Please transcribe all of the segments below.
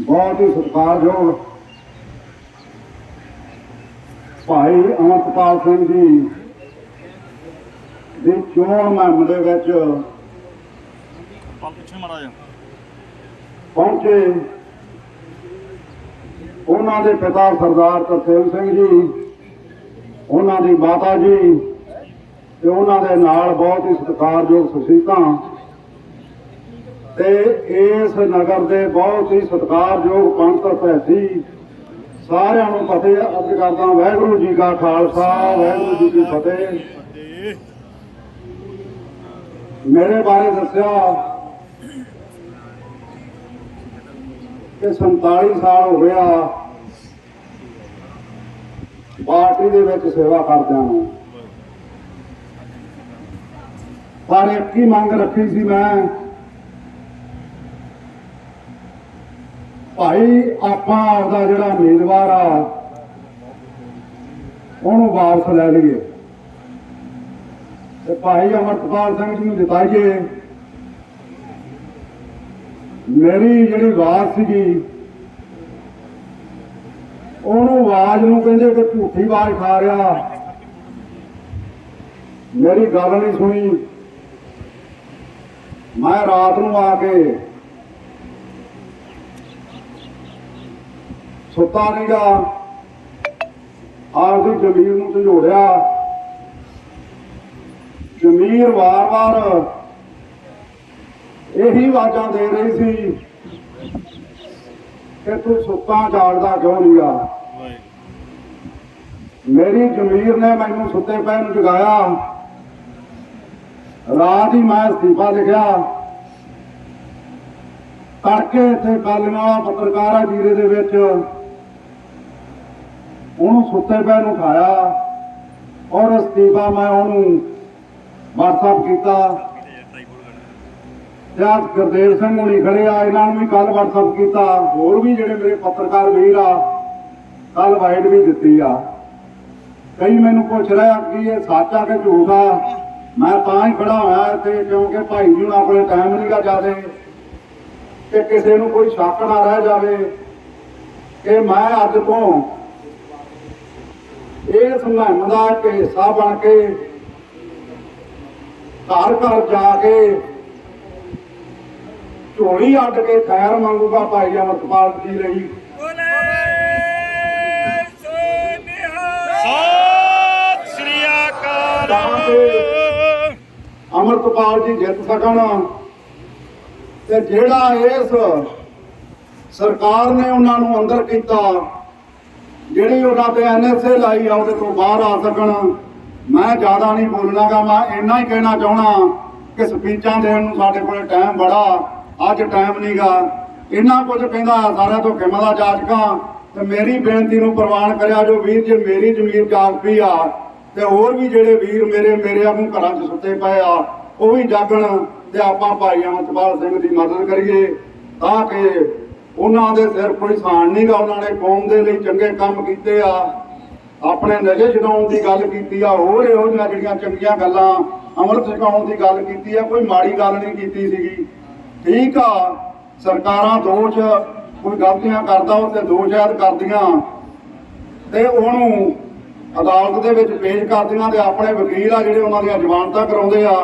ਬਹੁਤ ਹੀ ਸਤਿਕਾਰਯੋਗ ਭਾਈ ਅਮਰਪਾਲ ਸਿੰਘ ਜੀ ਦੀ ਚੋਣ ਮੁਹਿੰਮ ਦੇ ਵਿੱਚ ਪਹੁੰਚੇ। ਉਹਨਾਂ ਦੇ ਪਿਤਾ ਸਰਦਾਰ ਤਰਸੇਮ ਸਿੰਘ ਜੀ ਉਹਨਾਂ ਦੀ ਮਾਤਾ ਜੀ ਤੇ ਉਹਨਾਂ ਦੇ ਨਾਲ ਬਹੁਤ ਹੀ ਸਤਿਕਾਰਯੋਗ ਸੁਸ਼ੀਤਾਂ ਤੇ ਇਸ ਨਗਰ ਦੇ ਬਹੁਤ ਹੀ ਸਤਿਕਾਰਯੋਗ ਪੰਥ ਸੈਸੀ ਸਾਰਿਆਂ ਨੂੰ ਫਤਿਹ ਅਰਜ਼ ਕਰਦਾ ਵਾਹਿਗੁਰੂ ਜੀ ਕਾ ਖਾਲਸਾ, ਵਾਹਿਗੁਰੂ ਜੀ ਕੀ ਫਤਿਹ। ਮੇਰੇ ਬਾਰੇ ਦੱਸਿਆ ਕਿ 47 ਸਾਲ ਹੋ ਗਿਆ ਪਾਰਟੀ ਦੇ ਵਿੱਚ ਸੇਵਾ ਕਰਦਿਆਂ ਨੂੰ। ਪਰ ਇੱਕ ਹੀ ਮੰਗ ਰੱਖੀ ਸੀ ਮੈਂ ਭਾਈ ਆਪਾਂ ਆਪਦਾ ਜਿਹੜਾ ਉਮੀਦਵਾਰ ਆ, ਉਹਨੂੰ ਵਾਪਸ ਲੈ ਲਈਏ। ਤੇ ਭਾਈ ਅਮਰਪਾਲ ਸਿੰਘ ਜੀ ਨੂੰ ਜਿਤਾਈਏ। ਮੇਰੀ ਜਿਹੜੀ ਆਵਾਜ਼ ਸੀਗੀ, ਉਹਨੂੰ ਆਵਾਜ਼ ਨੂੰ ਕਹਿੰਦੇ ਕਿ ਝੂਠੀ ਆਵਾਜ਼ ਖਾ ਰਿਹਾ। ਮੇਰੀ ਗੱਲ ਨਹੀਂ ਸੁਣੀ। ਮੈਂ ਰਾਤ ਨੂੰ ਆ ਕੇ ਸੁੱਤਾ ਨਹੀਂਗਾ ਆਪਦੀ ਜ਼ਮੀਰ ਨੂੰ ਝੰਜੋੜਿਆ ਜ਼ਮੀਰ ਵਾਰ-ਵਾਰ ਇਹੀ ਆਵਾਜ਼ਾਂ ਦੇ ਰਹੀ ਸੀ ਕਿ ਤੂੰ ਸੁੱਤਾ ਜਾਗਦਾ ਕਿਉਂ ਨਹੀਂ ਆ? ਮੇਰੀ ਜ਼ਮੀਰ ਨੇ ਮੈਨੂੰ ਸੁੱਤੇ ਪਏ ਨੂੰ ਜਗਾਇਆ। ਰਾਤ ਹੀ ਮੈਂ ਅਸਤੀਫਾ ਲਿਖਿਆ। ਕਰਕੇ ਇੱਥੇ ਕਾਲੀਆਂ ਪੱਤਰਕਾਰ ਆ ਜੀਰੇ ਦੇ ਵਿੱਚ। ਉਹਨੂੰ ਸੁੱਤੇ ਪਏ ਨੂੰ ਉਠਾਇਆ ਔਰ ਅਸਤੀਫਾ ਮੈਂ ਉਹਨੂੰ WhatsApp ਕੀਤਾ। ਜਾਂ ਗੁਰਦੇਵ ਸਿੰਘ ਹੁਣੀ ਖੜੇ ਆ, ਇਹਨਾਂ ਨੂੰ ਵੀ ਕੱਲ WhatsApp ਕੀਤਾ। ਹੋਰ ਵੀ ਜਿਹੜੇ ਮੇਰੇ ਪੱਤਰਕਾਰ ਵੀਰ ਆ ਕੱਲ ਵਾਈਟ ਵੀ ਦਿੱਤੀ ਆ। ਕਈ ਮੈਨੂੰ ਪੁੱਛ ਰਿਹਾ ਕਿ ਇਹ ਸੱਚ ਆ ਕਿ ਝੂਠ ਆ? ਮੈਂ ਤਾਂ ਹੀ ਖੜਾ ਹੋਇਆ ਇੱਥੇ, ਕਿਉਂਕਿ ਭਾਈ ਜੀ ਨੂੰ ਆਪਣੇ ਟਾਈਮ ਨਹੀਂਗਾ ਜਿਆਦੇ ਕਿ ਕਿਸੇ ਨੂੰ ਕੋਈ ਸ਼ੱਕ ਨਾ ਰਹਿ ਜਾਵੇ ਕਿ ਮੈਂ ਅੱਜ ਤੋਂ ਇਸ ਮੁਹਿੰਮ ਦਾ ਇੱਕ ਹਿੱਸਾ ਬਣ ਕੇ ਘਰ ਘਰ ਜਾ ਕੇ ਝੋਲੀ ਅੱਡ ਕੇ ਖੈਰ ਮੰਗੂਗਾ ਭਾਈ ਅਮਰਪਾਲ ਜੀ ਲਈ। ਅਮਰਪਾਲ ਜੀ ਜਿੱਤ ਸਕਣ। ਤੇ ਜਿਹੜਾ ਇਸ ਸਰਕਾਰ ਨੇ ਉਹਨਾਂ ਨੂੰ ਅੰਦਰ ਕੀਤਾ ਜਿਹੜੀ ਉਹਨਾਂ ਤੇ ਐਨਐਸਏ ਲਾਈ ਆ, ਉਹਦੇ ਤੋਂ ਬਾਹਰ ਆ ਸਕਣ। ਮੈਂ ਜ਼ਿਆਦਾ ਨਹੀਂ ਬੋਲਣਾਗਾ, ਮੈਂ ਇੰਨਾ ਹੀ ਕਹਿਣਾ ਚਾਹਣਾ ਕਿ ਸਪੀਚਾਂ ਦੇਣ ਨੂੰ ਸਾਡੇ ਕੋਲ ਟਾਈਮ ਬੜਾ, ਅੱਜ ਟਾਈਮ ਨਹੀਂਗਾ ਇੰਨਾ ਕੁਝ ਕਹਿੰਦਾ ਸਾਰਿਆਂ ਤੋਂ ਕਿਮਾ ਦਾ ਜਾਜਕਾਂ ਤੇ ਮੇਰੀ ਬੇਨਤੀ ਨੂੰ ਪ੍ਰਵਾਨ ਕਰਿਆ ਜੋ ਵੀਰ ਜੇ, ਮੇਰੀ ਜ਼ਮੀਰ ਜਾਗ ਪਈ ਆ, ਤੇ ਹੋਰ ਵੀ ਜਿਹੜੇ ਵੀਰ ਮੇਰੇ ਮੇਰੇ ਵਾਂਗੂ ਘਰਾਂ 'ਚ ਸੁੱਤੇ ਪਏ ਆ, ਉਹ ਵੀ ਜਾਗਣ, ਤੇ ਆਪਾਂ ਭਾਈ ਅਮਰਪਾਲ ਸਿੰਘ ਦੀ ਮਦਦ ਕਰੀਏ, ਤਾਂ ਕਿ ਉਹਨਾਂ ਦੇ ਸਿਰ ਕੋਈ ਸਾਨ ਨਹੀਂਗਾ ਉਹਨਾਂ ਨੇ ਕੌਮ ਦੇ ਲਈ ਚੰਗੇ ਕੰਮ ਕੀਤੇ ਆ। ਆਪਣੇ ਨਸ਼ੇ ਛਡਾਉਣ ਦੀ ਗੱਲ ਕੀਤੀ ਆ, ਹੋਰ ਇਹੋ ਜਿਹੀਆਂ ਜਿਹੜੀਆਂ ਚੰਗੀਆਂ ਗੱਲਾਂ ਅੰਮ੍ਰਿਤ ਛਕਾਉਣ ਦੀ ਗੱਲ ਕੀਤੀ ਆ, ਕੋਈ ਮਾੜੀ ਗੱਲ ਨਹੀਂ ਕੀਤੀ ਸੀਗੀ। ਠੀਕ ਆ, ਸਰਕਾਰਾਂ ਦੋਸ਼ ਕੋਈ ਗਲਤੀਆਂ ਕਰਦਾ ਉਹ ਤੇ ਦੋਸ਼ ਆਇਦ ਕਰਦੀਆਂ। ਤੇ ਉਹਨੂੰ ਅਦਾਲਤ ਦੇ ਵਿੱਚ ਪੇਸ਼ ਕਰਦੀਆਂ ਤੇ ਆਪਣੇ ਵਕੀਲ ਆ ਜਿਹੜੇ ਉਹਨਾਂ ਦੀਆਂ ਜ਼ਮਾਨਤਾਂ ਕਰਾਉਂਦੇ ਆ।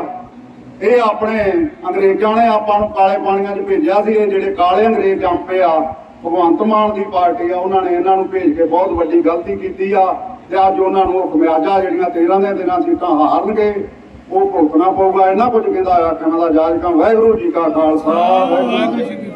ਇਹ ਆਪਣੇ ਅੰਗਰੇਜ਼ਾਂ ਨੇ ਆਪਾਂ ਨੂੰ ਕਾਲੇ ਪਾਣੀਆਂ 'ਚ ਭੇਜਿਆ ਸੀ, ਇਹ ਜਿਹੜੇ ਕਾਲੇ ਅੰਗਰੇਜ਼ ਜੰਪੇ ਆ, ਭਗਵੰਤ ਮਾਨ ਦੀ ਪਾਰਟੀ ਆ, ਉਹਨਾਂ ਨੇ ਇਹਨਾਂ ਨੂੰ ਭੇਜ ਕੇ ਬਹੁਤ ਵੱਡੀ ਗਲਤੀ ਕੀਤੀ ਆ, ਤੇ ਅੱਜ ਉਹਨਾਂ ਨੂੰ ਉਹ ਖਮਿਆਜਾ ਜਿਹੜੀਆਂ 13 ਦੇ ਦਿਨਾਂ ਸੀਟਾਂ ਹਾਰਨਗੇ, ਉਹ ਭੁਗਤਣਾ ਪਊਗਾ ਇਹਨਾਂ ਕੁਝ ਕਹਿੰਦਾ ਆ, ਕਹਿੰਦਾ ਜਾਜ ਕਾ ਵਾਹਿਗੁਰੂ ਜੀ ਕਾ ਖਾਲਸਾ, ਵਾਹਿਗੁਰੂ ਜੀ